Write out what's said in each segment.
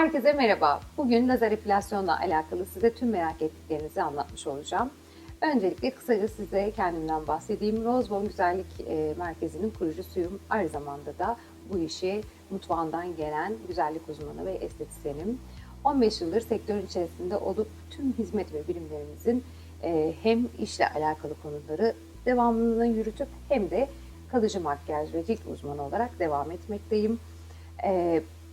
Herkese merhaba. Bugün lazer epilasyonla alakalı size tüm merak ettiklerinizi anlatmış olacağım. Öncelikle kısaca size kendimden bahsedeyim. Rozbon Güzellik e, Merkezi'nin kurucusuyum. Aynı zamanda da bu işi mutfağından gelen güzellik uzmanı ve estetisyenim. 15 yıldır sektörün içerisinde olup tüm hizmet ve birimlerimizin e, hem işle alakalı konuları devamlılığını yürütüp hem de kalıcı makyaj ve cilt uzmanı olarak devam etmekteyim.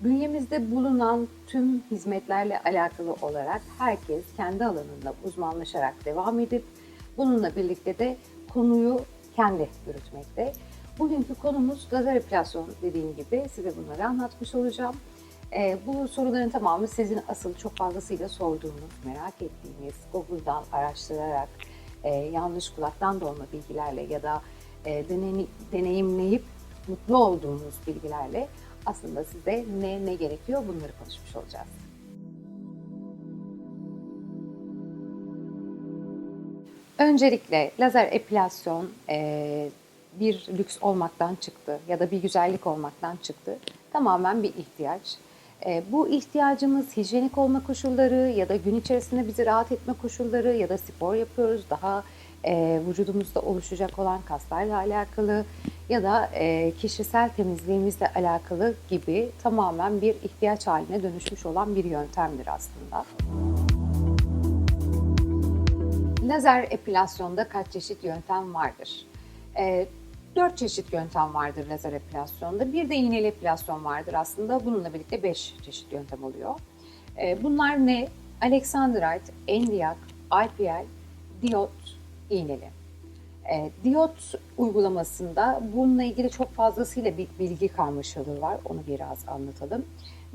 E, Bünyemizde bulunan tüm hizmetlerle alakalı olarak herkes kendi alanında uzmanlaşarak devam edip bununla birlikte de konuyu kendi yürütmekte. Bugünkü konumuz lazer epilasyon dediğim gibi size bunları anlatmış olacağım. Ee, bu soruların tamamı sizin asıl çok fazlasıyla sorduğunuz, merak ettiğiniz, Google'dan araştırarak, e, yanlış kulaktan dolma bilgilerle ya da e, deneyim- deneyimleyip mutlu olduğunuz bilgilerle aslında size ne ne gerekiyor bunları konuşmuş olacağız. Öncelikle lazer epilasyon e, bir lüks olmaktan çıktı ya da bir güzellik olmaktan çıktı. Tamamen bir ihtiyaç. E, bu ihtiyacımız hijyenik olma koşulları ya da gün içerisinde bizi rahat etme koşulları ya da spor yapıyoruz daha e, vücudumuzda oluşacak olan kaslarla alakalı ya da e, kişisel temizliğimizle alakalı gibi tamamen bir ihtiyaç haline dönüşmüş olan bir yöntemdir aslında. Lazer epilasyonda kaç çeşit yöntem vardır? E, dört çeşit yöntem vardır lazer epilasyonda. Bir de iğneli epilasyon vardır aslında. Bununla birlikte beş çeşit yöntem oluyor. E, bunlar ne? Alexandrite, Endiak, IPL, diyot, iğneli. E, diyot uygulamasında bununla ilgili çok fazlasıyla bir bilgi karmaşalığı var. Onu biraz anlatalım.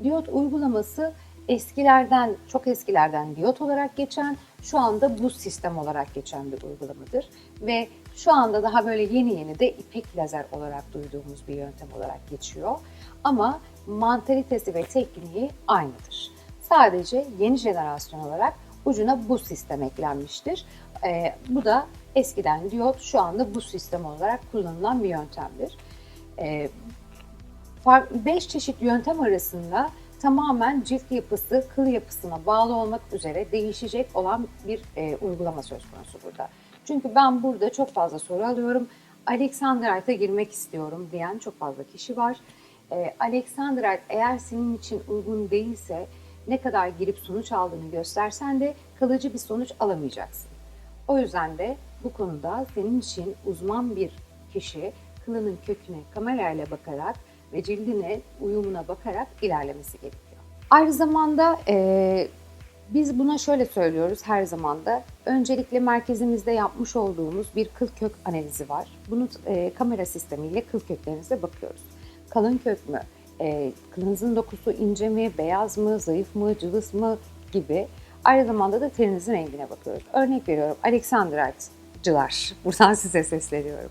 Diyot uygulaması eskilerden, çok eskilerden diyot olarak geçen, şu anda bu sistem olarak geçen bir uygulamadır. Ve şu anda daha böyle yeni yeni de ipek lazer olarak duyduğumuz bir yöntem olarak geçiyor. Ama mantalitesi ve tekniği aynıdır. Sadece yeni jenerasyon olarak ucuna bu sistem eklenmiştir. Ee, bu da eskiden diyot şu anda bu sistem olarak kullanılan bir yöntemdir. Ee, 5 çeşit yöntem arasında tamamen cilt yapısı, kıl yapısına bağlı olmak üzere değişecek olan bir e, uygulama söz konusu burada. Çünkü ben burada çok fazla soru alıyorum. Alexandrite'a girmek istiyorum diyen çok fazla kişi var. E, Alexandrite eğer senin için uygun değilse ne kadar girip sonuç aldığını göstersen de kalıcı bir sonuç alamayacaksın. O yüzden de bu konuda senin için uzman bir kişi kılının köküne kamerayla bakarak ve cildine uyumuna bakarak ilerlemesi gerekiyor. Aynı zamanda e, biz buna şöyle söylüyoruz her zaman da. Öncelikle merkezimizde yapmış olduğumuz bir kıl kök analizi var. Bunu e, kamera sistemiyle kıl köklerinize bakıyoruz. Kalın kök mü? E, kılınızın dokusu ince mi, beyaz mı, zayıf mı, cılız mı gibi. Aynı zamanda da terinizin rengine bakıyoruz. Örnek veriyorum Alexandrite'cılar. Buradan size sesleniyorum.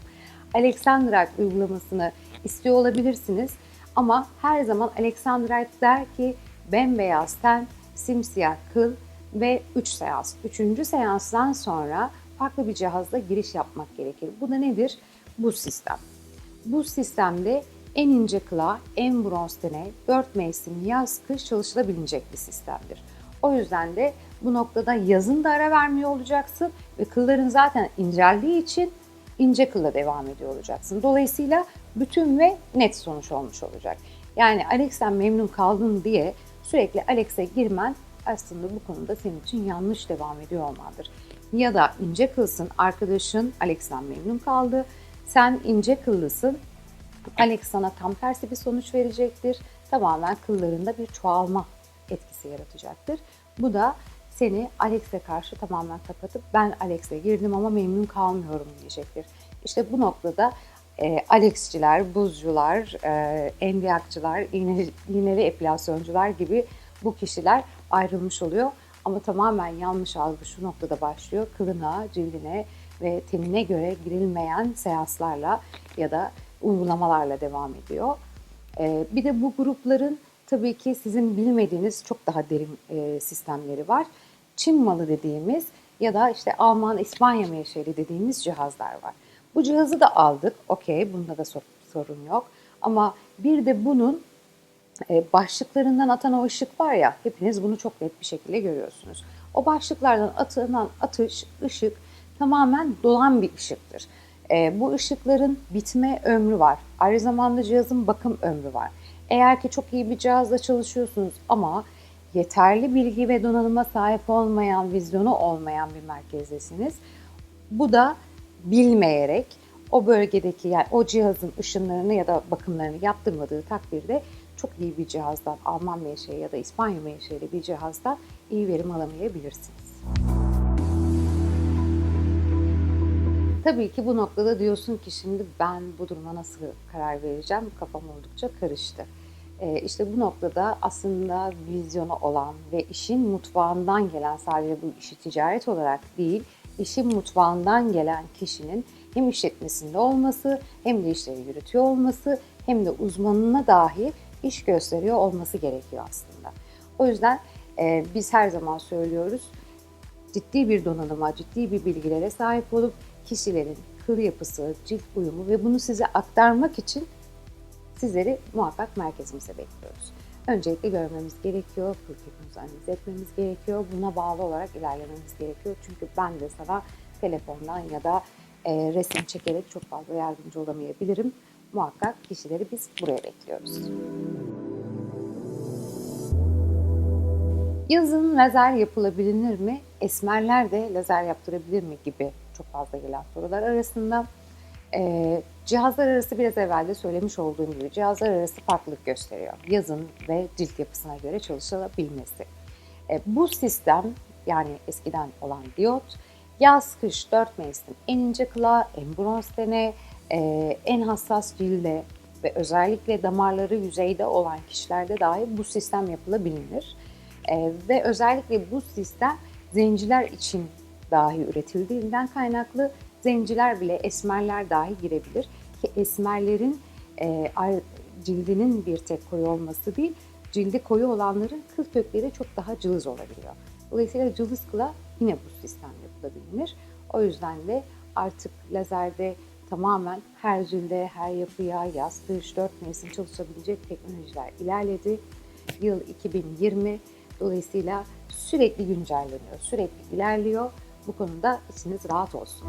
Alexandrite uygulamasını istiyor olabilirsiniz. Ama her zaman Alexandrite der ki bembeyaz ten, simsiyah kıl ve 3 seans. Üçüncü seanstan sonra farklı bir cihazla giriş yapmak gerekir. Bu da nedir? Bu sistem. Bu sistemde en ince kıla, en bronz tene 4 mevsim yaz kış çalışılabilecek bir sistemdir. O yüzden de bu noktada yazın da ara vermiyor olacaksın ve kılların zaten inceldiği için ince kılla devam ediyor olacaksın. Dolayısıyla bütün ve net sonuç olmuş olacak. Yani Alex'ten memnun kaldın diye sürekli Alex'e girmen aslında bu konuda senin için yanlış devam ediyor olmandır. Ya da ince kılsın, arkadaşın Alex'ten memnun kaldı, sen ince kıllısın, Alex sana tam tersi bir sonuç verecektir. Tamamen kıllarında bir çoğalma etkisi yaratacaktır. Bu da seni Alex'e karşı tamamen kapatıp ben Alex'e girdim ama memnun kalmıyorum diyecektir. İşte bu noktada e, Alex'ciler, buzcular, e, endiyakçılar, iğneli, iğneli epilasyoncular gibi bu kişiler ayrılmış oluyor. Ama tamamen yanlış algı şu noktada başlıyor. Kılına, cildine ve tenine göre girilmeyen seanslarla ya da uygulamalarla devam ediyor. E, bir de bu grupların tabii ki sizin bilmediğiniz çok daha derin e, sistemleri var. Çin malı dediğimiz ya da işte Alman, İspanya menşeli dediğimiz cihazlar var. Bu cihazı da aldık. Okey, bunda da sor- sorun yok. Ama bir de bunun e, başlıklarından atan o ışık var ya hepiniz bunu çok net bir şekilde görüyorsunuz. O başlıklardan atılan atış, ışık tamamen dolan bir ışıktır. E, bu ışıkların bitme ömrü var. Aynı zamanda cihazın bakım ömrü var. Eğer ki çok iyi bir cihazla çalışıyorsunuz ama yeterli bilgi ve donanıma sahip olmayan, vizyonu olmayan bir merkezdesiniz. Bu da bilmeyerek o bölgedeki yani o cihazın ışınlarını ya da bakımlarını yaptırmadığı takdirde çok iyi bir cihazdan Alman menşeli ya da İspanya menşeli bir cihazdan iyi verim alamayabilirsiniz. Tabii ki bu noktada diyorsun ki şimdi ben bu duruma nasıl karar vereceğim? Kafam oldukça karıştı. Ee, işte bu noktada aslında vizyonu olan ve işin mutfağından gelen sadece bu işi ticaret olarak değil, işin mutfağından gelen kişinin hem işletmesinde olması hem de işleri yürütüyor olması hem de uzmanına dahi iş gösteriyor olması gerekiyor aslında. O yüzden e, biz her zaman söylüyoruz ciddi bir donanıma, ciddi bir bilgilere sahip olup kişilerin kıl yapısı, cilt uyumu ve bunu size aktarmak için sizleri muhakkak merkezimize bekliyoruz. Öncelikle görmemiz gerekiyor, kıl yapımızı analiz etmemiz gerekiyor. Buna bağlı olarak ilerlememiz gerekiyor. Çünkü ben de sana telefondan ya da e, resim çekerek çok fazla yardımcı olamayabilirim. Muhakkak kişileri biz buraya bekliyoruz. Yazın lazer yapılabilir mi? Esmerler de lazer yaptırabilir mi gibi çok fazla gelen sorular arasında. E, cihazlar arası biraz evvel de söylemiş olduğum gibi cihazlar arası farklılık gösteriyor. Yazın ve cilt yapısına göre çalışılabilmesi. E, bu sistem yani eskiden olan diyot yaz kış dört mevsim en ince kıla, en bronz tene, e, en hassas cilde ve özellikle damarları yüzeyde olan kişilerde dahi bu sistem yapılabilir. E, ve özellikle bu sistem zenciler için dahi üretildiğinden kaynaklı zenciler bile esmerler dahi girebilir. Ki esmerlerin e, cildinin bir tek koyu olması değil, cildi koyu olanların kıl kökleri çok daha cılız olabiliyor. Dolayısıyla cılız kıla yine bu sistem yapılabilir. O yüzden de artık lazerde tamamen her cilde, her yapıya, yaz, kış, dört mevsim çalışabilecek teknolojiler ilerledi. Yıl 2020 dolayısıyla sürekli güncelleniyor, sürekli ilerliyor. Bu konuda içiniz rahat olsun.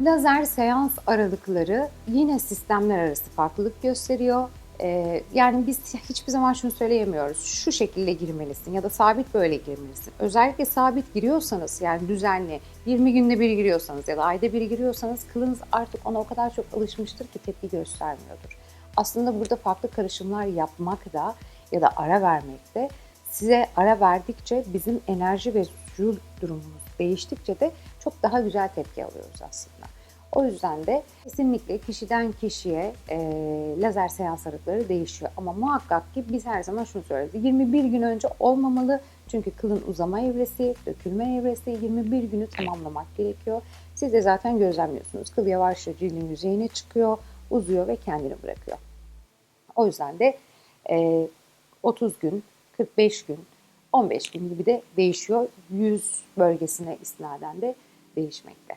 Lazer seans aralıkları yine sistemler arası farklılık gösteriyor. Ee, yani biz hiçbir zaman şunu söyleyemiyoruz. Şu şekilde girmelisin ya da sabit böyle girmelisin. Özellikle sabit giriyorsanız yani düzenli 20 günde bir giriyorsanız ya da ayda bir giriyorsanız kılınız artık ona o kadar çok alışmıştır ki tepki göstermiyordur. Aslında burada farklı karışımlar yapmak da ya da ara vermek de size ara verdikçe bizim enerji ve suyu durumumuz değiştikçe de çok daha güzel tepki alıyoruz aslında. O yüzden de kesinlikle kişiden kişiye e, lazer seans aralıkları değişiyor. Ama muhakkak ki biz her zaman şunu söyleriz. 21 gün önce olmamalı. Çünkü kılın uzama evresi, dökülme evresi 21 günü tamamlamak gerekiyor. Siz de zaten gözlemliyorsunuz. Kıl yavaşça cildin yüzeyine çıkıyor, uzuyor ve kendini bırakıyor. O yüzden de e, 30 gün, 45 gün, 15 gün gibi de değişiyor. Yüz bölgesine istinaden de değişmekte.